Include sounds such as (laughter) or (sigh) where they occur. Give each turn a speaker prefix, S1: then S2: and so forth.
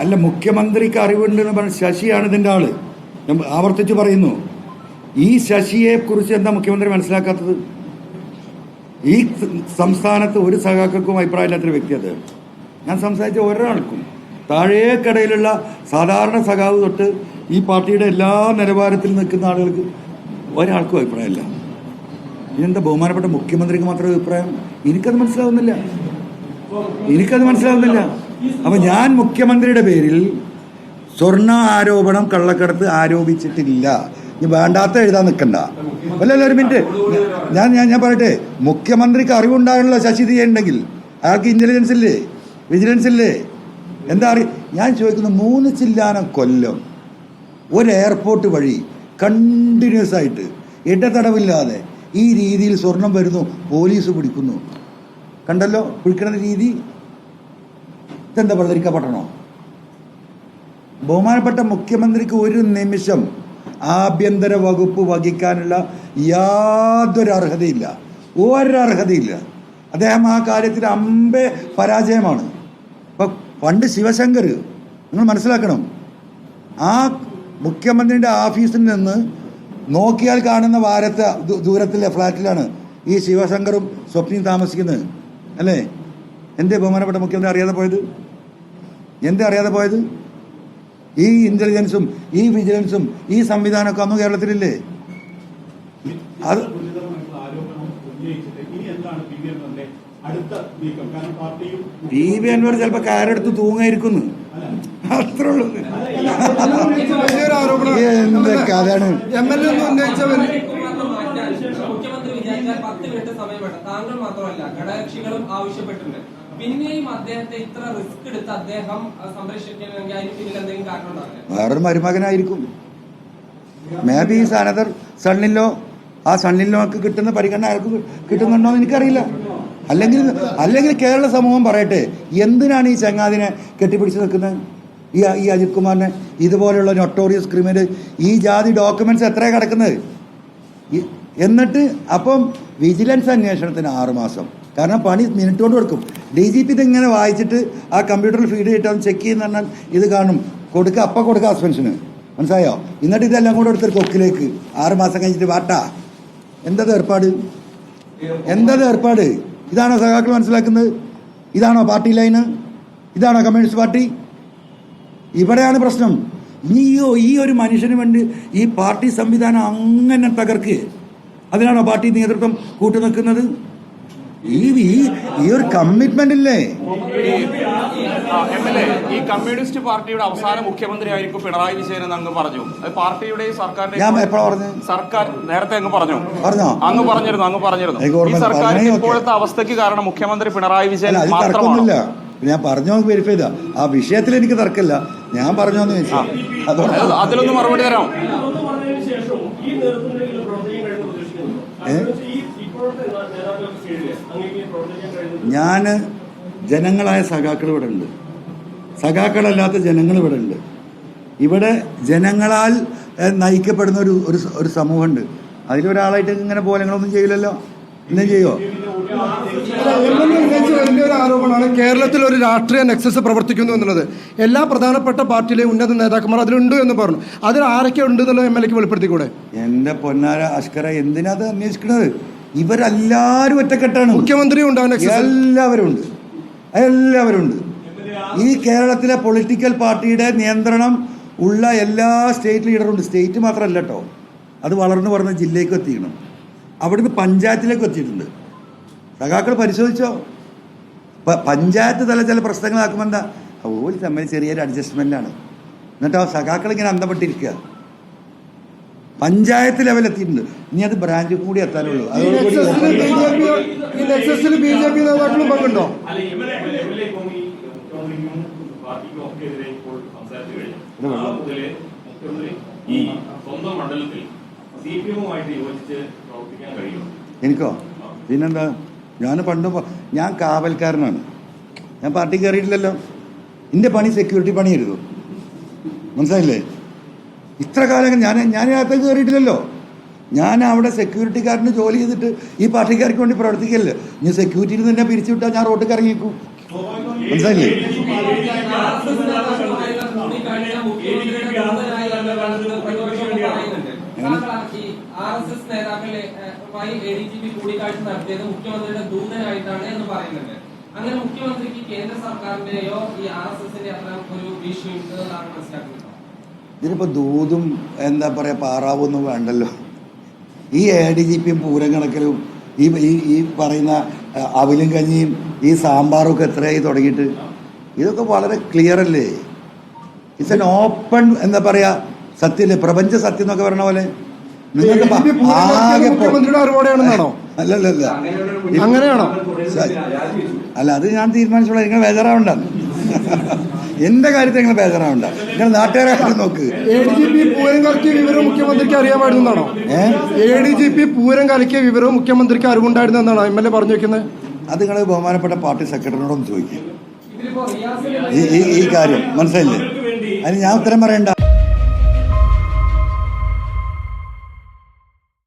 S1: അല്ല മുഖ്യമന്ത്രിക്ക് അറിവുണ്ട് എന്ന് പറഞ്ഞ ശശിയാണ് ഇതിന്റെ ആൾ. ഞാൻ ആവർത്തിച്ച് പറയുന്നു. ഈ ശശിയെ കുറിച്ച് എന്താ മുഖ്യമന്ത്രി മനസ്സിലാക്കാത്തത്? ഈ സംസ്ഥാനത്ത് ഒരു സഖാക്കൾക്കും അഭിപ്രായമില്ലാത്തൊരു വ്യക്തി അത്. ഞാൻ സംസാരിച്ച ഒരാൾക്കും. താഴേക്കടയിലുള്ള സാധാരണ സഖാവ് തൊട്ട് ഈ പാർട്ടിയുടെ എല്ലാ നിലവാരത്തിൽ നിൽക്കുന്ന ആളുകൾക്ക് ഒരാൾക്കും അഭിപ്രായമില്ല. ഇതെന്താ ബഹുമാനപ്പെട്ട മുഖ്യമന്ത്രിക്ക് മാത്രമേ അഭിപ്രായം? എനിക്കത് മനസ്സിലാവുന്നില്ല. എനിക്കത് മനസ്സിലാവുന്നില്ല. അപ്പൊ ഞാൻ മുഖ്യമന്ത്രിയുടെ പേരിൽ സ്വർണ ആരോപണം കള്ളക്കടത്ത് ആരോപിച്ചിട്ടില്ല. ഇനി വേണ്ടാത്ത എഴുതാൻ നിൽക്കണ്ട അല്ലല്ല ഒരു മിനിറ്റ്. ഞാൻ ഞാൻ ഞാൻ പറയട്ടെ. മുഖ്യമന്ത്രിക്ക് അറിവുണ്ടാകാനുള്ള ശശി ഉണ്ടെങ്കിൽ അയാൾക്ക് ഇന്റലിജൻസ് ഇല്ലേ? വിജിലൻസ് ഇല്ലേ? എന്താ അറി ഞാൻ ചോദിക്കുന്നു മൂന്ന് ചില്ലാനം കൊല്ലം ഒരു എയർപോർട്ട് വഴി കണ്ടിന്യൂസ് ആയിട്ട് ഇടതടവില്ലാതെ ഈ രീതിയിൽ സ്വർണം വരുന്നു പോലീസ് പിടിക്കുന്നു. കണ്ടല്ലോ? പിടിക്കുന്ന രീതി? ഇതെന്താ വെള്ളരിക്കപ്പെട്ടണോ ബഹുമാനപ്പെട്ട മുഖ്യമന്ത്രിക്ക് ഒരു നിമിഷം ആഭ്യന്തര വകുപ്പ് വഹിക്കാനുള്ള യാതൊരു അർഹതയില്ല. ഒരർഹതയില്ല. അദ്ദേഹം ആ കാര്യത്തിൽ അമ്പെ പരാജയമാണ്. ഇപ്പൊ പണ്ട് ശിവശങ്കർ നിങ്ങൾ മനസ്സിലാക്കണം ആ മുഖ്യമന്ത്രിയുടെ ഓഫീസിൽ നിന്ന് നോക്കിയാൽ കാണുന്ന വാരത്തെ ദൂരത്തിലെ ഫ്ലാറ്റിലാണ് ഈ ശിവശങ്കറും സ്വപ്നയും താമസിക്കുന്നത്. അല്ലേ? എന്തേ ബഹുമാനപ്പെട്ട മുഖ്യമന്ത്രി അറിയാതെ പോയത്? എന്താ അറിയാതെ പോയത് ഈ ഇന്റലിജൻസും ഈ വിജിലൻസും ഈ സംവിധാനമൊക്കെ അന്ന് കേരളത്തിലില്ലേ അത്
S2: ബി ആരോപണം എൻ ഇനി എന്താണ് പി വി
S1: അൻവർ ചിലപ്പോ കാരെടുത്ത് തൂങ്ങായിരിക്കുന്നു അത്രേ ഉള്ളൂ എന്തൊക്കെ അതാണ്
S3: എം എൽ എ ഒന്ന് ഉന്നയിച്ച വലിയ
S4: കുമാറിനെ മാറ്റാൻ വിചാരിച്ചാൽ പത്ത് മിനിറ്റ് സമയം വേണം താങ്കൾ മാത്രമല്ല ഘടകകക്ഷികളും ആവശ്യപ്പെട്ടിട്ടുണ്ട്. പിന്നെയും അദ്ദേഹത്തെ ഇത്ര റിസ്ക് എടുത്ത് അദ്ദേഹം സംരക്ഷിക്കണമെങ്കിൽ അതിന് പിന്നിൽ എന്തെങ്കിലും കാരണം ഉണ്ടാവില്ല?
S1: വേറൊരു മരുമകനായിരിക്കും. മേ ബി സണ്ണിലോ ആ സണ്ണിലോക്ക് കിട്ടുന്ന പരിഗണന അയാൾക്ക് കിട്ടുന്നുണ്ടോ എന്ന് എനിക്കറിയില്ല. അല്ലെങ്കിൽ അല്ലെങ്കിൽ കേരള സമൂഹം പറയട്ടെ എന്തിനാണ് ഈ ചങ്ങാതിനെ കെട്ടിപ്പിടിച്ച് നിൽക്കുന്നത്? ഈ ഈ അജിത് കുമാറിനെ ഇതുപോലെയുള്ള നൊട്ടോറിയസ് ക്രിമിനൽ ഈ ജാതി ഡോക്യുമെന്റ്സ് എത്രയാണ് കിടക്കുന്നത്? എന്നിട്ട് അപ്പം വിജിലൻസ് അന്വേഷണത്തിന് ആറുമാസം കാരണം പണി മിനിറ്റ് കൊടുക്കും ഡി ജി പി ഇതിങ്ങനെ വായിച്ചിട്ട് ആ കമ്പ്യൂട്ടറിൽ ഫീഡ് കിട്ടാൻ ചെക്ക് ചെയ്യുന്ന പറഞ്ഞാൽ ഇത് കാണും. കൊടുക്കുക അപ്പം കൊടുക്കുക സസ്പെൻഷന് മനസ്സിലായോ? എന്നിട്ട് ഇതെല്ലാം കൂടെ എടുത്തൊരു കൊക്കിലേക്ക്. ആറ് മാസം കഴിഞ്ഞിട്ട് വാട്ടാ. എന്തത് ഏർപ്പാട്? എന്തത് ഏർപ്പാട്? ഇതാണോ സഖാക്കൾ മനസ്സിലാക്കുന്നത്? ഇതാണോ പാർട്ടി ലൈന്? ഇതാണോ കമ്മ്യൂണിസ്റ്റ് പാർട്ടി? ഇവിടെയാണ് പ്രശ്നം. ഈ ഈ ഒരു മനുഷ്യന് വേണ്ടി ഈ പാർട്ടി സംവിധാനം അങ്ങനെ തകർക്കുക അതിനാണോ പാർട്ടി നേതൃത്വം കൂട്ടുനിൽക്കുന്നത്? ഈ ഈ ഒരു കമ്മിറ്റ്മെന്റ് ഇല്ലേ?
S5: എം എൽ എ ഈ കമ്മ്യൂണിസ്റ്റ് പാർട്ടിയുടെ അവസാന മുഖ്യമന്ത്രി ആയിരിക്കും പിണറായി വിജയൻ എന്ന് അങ്ങ് പറഞ്ഞു. അത് പാർട്ടിയുടെയും സർക്കാരിന്റെ
S1: ഞാൻ എപ്പോഴാ പറഞ്ഞത്?
S5: സർക്കാർ നേരത്തെ അങ്ങ് പറഞ്ഞു.
S1: പറഞ്ഞോ?
S5: അങ്ങ് പറഞ്ഞിരുന്നു അങ്ങ് പറഞ്ഞിരുന്നു. ഈ സർക്കാരിന്റെ ഇപ്പോഴത്തെ അവസ്ഥയ്ക്ക് കാരണം മുഖ്യമന്ത്രി പിണറായി വിജയൻ
S1: മാത്രമല്ല ഞാൻ പറഞ്ഞോ വെരിഫൈ ചെയ്താ. ആ വിഷയത്തിൽ എനിക്ക് തർക്കമില്ല. ഞാൻ പറഞ്ഞോന്ന് ചോദിച്ചാ. അതോ
S5: അത് അതിലൊന്ന് മറുപടി തരാം
S1: ഞാൻ ജനങ്ങളായ സഖാക്കൾ ഇവിടെ ഉണ്ട്. സഖാക്കളല്ലാത്ത ജനങ്ങൾ ഇവിടെ ഉണ്ട്. ഇവിടെ ജനങ്ങളാൽ നയിക്കപ്പെടുന്ന ഒരു ഒരു സമൂഹമുണ്ട്. അതിലൊരാളായിട്ട് ഇങ്ങനെ പോലങ്ങളൊന്നും ചെയ്യില്ലല്ലോ? ഇന്നും ചെയ്യോ?
S3: ഉന്നയിച്ച വലിയൊരു ആരോപണമാണ് കേരളത്തിൽ ഒരു രാഷ്ട്രീയ നെക്സസ് പ്രവർത്തിക്കുന്നു എന്നുള്ളത്. എല്ലാ പ്രധാനപ്പെട്ട പാർട്ടിയിലെ ഉന്നത നേതാക്കന്മാർ അതിലുണ്ട് എന്ന് പറഞ്ഞു. അതിൽ ആരൊക്കെ ഉണ്ട് എന്നുള്ളത് എം എൽ എക്ക് വെളിപ്പെടുത്തിക്കൂടെ?
S1: എന്റെ പൊന്നാര അഷ്കര എന്തിനാ അത് അന്വേഷിക്കണത്? ഇവരെല്ലാരും ഒറ്റക്കെട്ടാണ്.
S3: മുഖ്യമന്ത്രിയും ഉണ്ട് ആ
S1: എല്ലാവരും ഉണ്ട്. എല്ലാവരും ഉണ്ട്. ഈ കേരളത്തിലെ പൊളിറ്റിക്കൽ പാർട്ടിയുടെ നിയന്ത്രണം ഉള്ള എല്ലാ സ്റ്റേറ്റ് ലീഡറും ഉണ്ട്. സ്റ്റേറ്റ് മാത്രമല്ല കേട്ടോ അത് വളർന്നു പറഞ്ഞ ജില്ലയ്ക്ക് എത്തിക്കണം അവിടുന്ന് പഞ്ചായത്തിലേക്ക് എത്തിയിട്ടുണ്ട്. സഖാക്കൾ പരിശോധിച്ചോ? പഞ്ചായത്ത് തല ചില പ്രശ്നങ്ങളാക്കുമ്പോൾ എന്താ? ഓൽ തമ്മിൽ ചെറിയൊരു അഡ്ജസ്റ്റ്മെന്റ് ആണ്. എന്നിട്ട് ആ സഖാക്കൾ ഇങ്ങനെ അന്തപ്പെട്ടിരിക്കുക പഞ്ചായത്ത് ലെവൽ എത്തിയിട്ടുണ്ട്. ഇനി അത് ബ്രാഞ്ച് കൂടി എത്താനുള്ളൂ.
S3: ബി ജെ പി നേതാക്കളും പങ്കുണ്ടോ?
S1: എനിക്കോ? പിന്നെന്താ? ഞാൻ പണ്ട് ഞാൻ കാവൽക്കാരനാണ്. ഞാൻ പാർട്ടി കയറിയിട്ടില്ലല്ലോ എന്റെ പണി സെക്യൂരിറ്റി പണിയായിരുന്നു. മനസ്സിലായില്ലേ? ഇത്ര കാലം ഞാൻ ഞാൻ അകത്തേക്ക് കയറിയിട്ടില്ലല്ലോ ഞാൻ അവിടെ സെക്യൂരിറ്റിക്കാരന് ജോലി ചെയ്തിട്ട് ഈ പാർട്ടിക്കാർക്ക് വേണ്ടി പ്രവർത്തിക്കല്ലേ? ഇനി സെക്യൂരിറ്റിയിൽ നിന്ന് പിരിച്ചു വിട്ടാൽ ഞാൻ റോട്ടിൽ ഇറങ്ങിയേക്കും. മനസ്സിലായില്ലേ
S4: ആർ എസ് എസ് റിയാസുമായി എ ഡി ജി പി കൂടിക്കാഴ്ച നടത്തിയത് മുഖ്യമന്ത്രിയുടെ ദൂതനായിട്ടാണ് എന്ന് പറയുന്നുണ്ട്. അങ്ങനെ മുഖ്യമന്ത്രിക്ക് കേന്ദ്ര സർക്കാരിന്റെയോ ഈ ആർ എസ് എസിന്റെ അത്ര ഒരു ഉണ്ട് എന്നാണ് മനസ്സിലാക്കുന്നത്?
S1: ഇതിനിപ്പോ ദൂതും എന്താ പറയാ പാറാവൊന്നും വേണ്ടല്ലോ. ഈ എ ഡി ജി പിയും പൂരം ഈ ഈ പറയുന്ന അവിലും കഞ്ഞിയും ഈ സാമ്പാറും ഒക്കെ എത്രയായി തുടങ്ങിയിട്ട്? ഇതൊക്കെ വളരെ ക്ലിയർ അല്ലേ? ഇറ്റ്സ് എൻ ഓപ്പൺ എന്താ പറയുക സത്യല്ലേ പ്രപഞ്ച സത്യം എന്നൊക്കെ പറഞ്ഞ പോലെ. നിങ്ങൾക്ക് ആകെ
S3: മുഖ്യമന്ത്രിയുടെ അറിവോടെയാണെന്നാണോ
S1: അല്ലല്ലല്ല.
S3: അങ്ങനെയാണോ?
S1: അല്ല അത് ഞാൻ തീരുമാനിച്ചോളാം. നിങ്ങൾ ബേജാറാവണ്ട. (laughs) എന്റെ കാര്യത്തിൽ നിങ്ങൾ ബേജാറാവണ്ട. നിങ്ങൾ നാട്ടുകാരെ കാര്യം നോക്ക്.
S3: A D G P Pooram കലക്കിയ വിവരം മുഖ്യമന്ത്രിക്ക് അറിയാമായിരുന്നാണോ
S1: ഏ?
S3: A D G P Pooram കലക്കിയ വിവരവും മുഖ്യമന്ത്രിക്ക് അറിവുണ്ടായിരുന്നു എന്നാണോ എം എൽ എ പറഞ്ഞു വെക്കുന്നത്
S1: അത് നിങ്ങൾ ബഹുമാനപ്പെട്ട പാർട്ടി സെക്രട്ടറിനോടൊന്ന് ചോദിക്കും. ഈ ഈ കാര്യം മനസ്സിലായില്ലേ? അതിന് ഞാൻ ഉത്തരം പറയണ്ട.